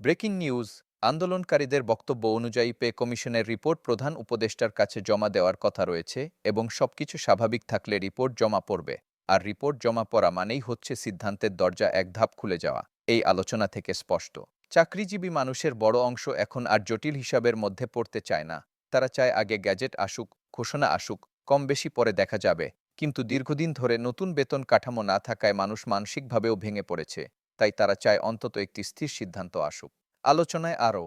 Breaking news, আন্দোলনকারীদের বক্তব্য অনুযায়ী পে কমিশনের রিপোর্ট প্রধান উপদেষ্টার কাছে জমা দেওয়ার কথা রয়েছে এবং সবকিছু স্বাভাবিক থাকলে রিপোর্ট জমা পড়বে। আর রিপোর্ট জমা পড়া মানেই হচ্ছে সিদ্ধান্তের দরজা এক ধাপ খুলে যাওয়া। এই আলোচনা থেকে স্পষ্ট। চাকরিজীবী মানুষের বড় অংশ এখন আর জটিল হিসাবের মধ্যে পড়তে চায় না। তারা চায় আগে গ্যাজেট আসুক, ঘোষণা আসুক কম বেশি পরে দেখা যাবে। কিন্তু দীর্ঘদিন ধরে নতুন বেতন কাঠামো না থাকায় মানুষ মানসিকভাবেও ভেঙে পড়েছে। তাই তারা চায় অন্তত একটি স্থির সিদ্ধান্ত আসুক। আলোচনায় আরও,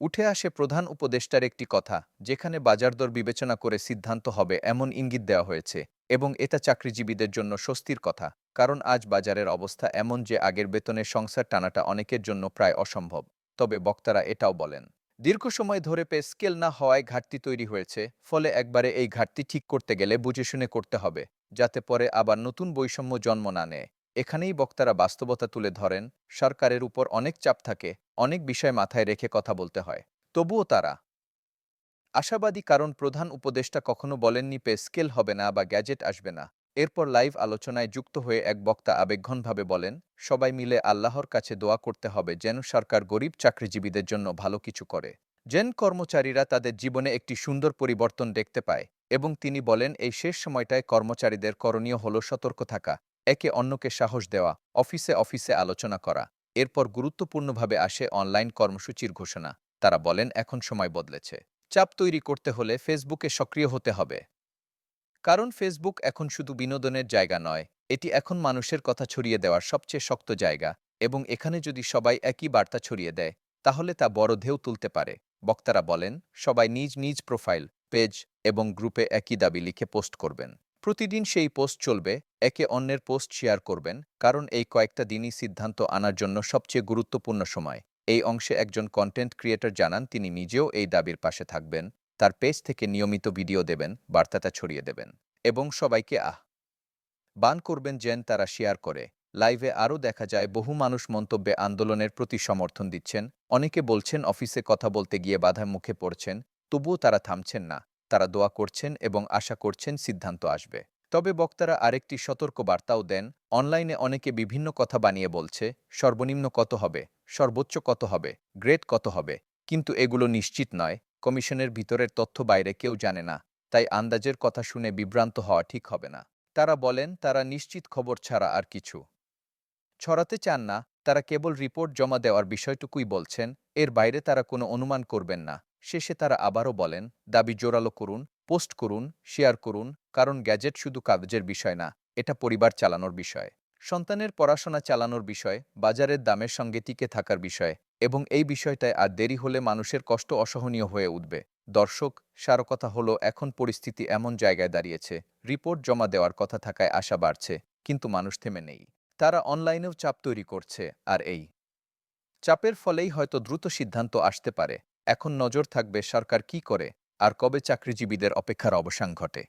উঠে আসে প্রধান উপদেষ্টার একটি কথা, যেখানে বাজার দর বিবেচনা করে সিদ্ধান্ত হবে এমন ইঙ্গিত দেওয়া হয়েছে, এবং এটা চাকরিজীবীদের জন্য স্বস্তির কথা, কারণ আজ বাজারের অবস্থা এমন যে আগের বেতনের সংসার টানাটা অনেকের জন্য প্রায় অসম্ভব। তবে বক্তারা এটাও বলেন, দীর্ঘ সময় ধরে পে স্কেল না হওয়ায় ঘাটতি তৈরি হয়েছে, ফলে একবারে এই ঘাটতি ঠিক করতে গেলে বুঝে শুনে করতে হবে, যাতে পরে আবার নতুন বৈষম্য জন্ম না নেয়। এখানেই বক্তারা বাস্তবতা তুলে ধরেন, সরকারের উপর অনেক চাপ থাকে, অনেক বিষয় মাথায় রেখে কথা বলতে হয়। তবুও তারা আশাবাদী কারণ প্রধান উপদেষ্টা কখনো বলেননি পে স্কেল হবে না বা গ্যাজেট আসবে না। এরপর লাইভ আলোচনায় যুক্ত হয়ে এক বক্তা আবেগঘনভাবে বলেন, সবাই মিলে আল্লাহর কাছে দোয়া করতে হবে যেন সরকার গরিব চাকরিজীবীদের জন্য ভালো কিছু করে। যেন কর্মচারীরা তাদের জীবনে একটি সুন্দর পরিবর্তন দেখতে পায় এবং তিনি বলেন, এই শেষ সময়টায় কর্মচারীদের করণীয় হল সতর্ক থাকা। একে অন্যকে সাহস দেওয়া, অফিসে অফিসে আলোচনা করা, এরপর গুরুত্বপূর্ণভাবে আসে অনলাইন কর্মসূচির ঘোষণা। তারা বলেন, এখন সময় বদলেছে। চাপ তৈরি করতে হলে ফেসবুকে সক্রিয় হতে হবে। কারণ ফেসবুক এখন শুধু বিনোদনের জায়গা নয়, এটি এখন মানুষের কথা ছড়িয়ে দেওয়ার সবচেয়ে শক্ত জায়গা এবং এখানে যদি সবাই একই বার্তা ছড়িয়ে দেয়, তাহলে তা বড় ঢেউ তুলতে পারে। বক্তারা বলেন, সবাই নিজ নিজ প্রোফাইল, পেজ এবং গ্রুপে একই দাবি লিখে পোস্ট করবেন। প্রতিদিন সেই পোস্ট চলবে একে অন্যের পোস্ট শেয়ার করবেন, কারণ এই কয়েকটা দিনই সিদ্ধান্ত আনার জন্য সবচেয়ে গুরুত্বপূর্ণ সময়। এই অংশে একজন কন্টেন্ট ক্রিয়েটর জানান, তিনি নিজেও এই দাবির পাশে থাকবেন, তার পেজ থেকে নিয়মিত ভিডিও দেবেন, বার্তাটা ছড়িয়ে দেবেন, এবং সবাইকে আহ, বান করবেন যেন তারা শেয়ার করে। লাইভে আরও দেখা যায়, বহু মানুষ মন্তব্যে আন্দোলনের প্রতি সমর্থন দিচ্ছেন, অনেকে বলছেন, অফিসে কথা বলতে গিয়ে বাধার মুখে পড়ছেন, তবুও তারা থামছেন না, তারা দোয়া করছেন এবং আশা করছেন সিদ্ধান্ত আসবে। তবে বক্তারা আরেকটি সতর্ক বার্তাও দেন, অনলাইনে অনেকে বিভিন্ন কথা বানিয়ে বলছে, সর্বনিম্ন কত হবে, সর্বোচ্চ কত হবে, গ্রেড কত হবে, কিন্তু এগুলো নিশ্চিত নয়, কমিশনের ভিতরের তথ্য বাইরে কেউ জানে না, তাই আন্দাজের কথা শুনে বিভ্রান্ত হওয়া ঠিক হবে না। তারা বলেন, তারা নিশ্চিত খবর ছাড়া আর কিছু ছড়াতে চান না, তারা কেবল রিপোর্ট জমা দেওয়ার বিষয়টুকুই বলছেন, এর বাইরে তারা কোনো অনুমান করবেন না। শেষে তারা আবারও বলেন, দাবি জোরালো করুন পোস্ট করুন, শেয়ার করুন, কারণ গ্যাজেট শুধু কাগজের বিষয় না, এটা পরিবার চালানোর বিষয়। সন্তানের পড়াশোনা চালানোর বিষয়, বাজারের দামের সঙ্গে টিকে থাকার বিষয়, এবং এই বিষয়টায় আর দেরি হলে মানুষের কষ্ট অসহনীয় হয়ে উঠবে। দর্শক সারো কথা হলো, এখন পরিস্থিতি এমন জায়গায় দাঁড়িয়েছে, রিপোর্ট জমা দেওয়ার কথা থাকায় আশা বাড়ছে, কিন্তু মানুষ থেমে নেই। তারা অনলাইনেও চাপ তৈরি করছে, আর এই চাপের ফলেই হয়তো দ্রুত সিদ্ধান্ত আসতে পারে। এখন নজর থাকবে সরকার কি করে আর কবে চাকরিজীবীদের অপেক্ষার অবসান ঘটে?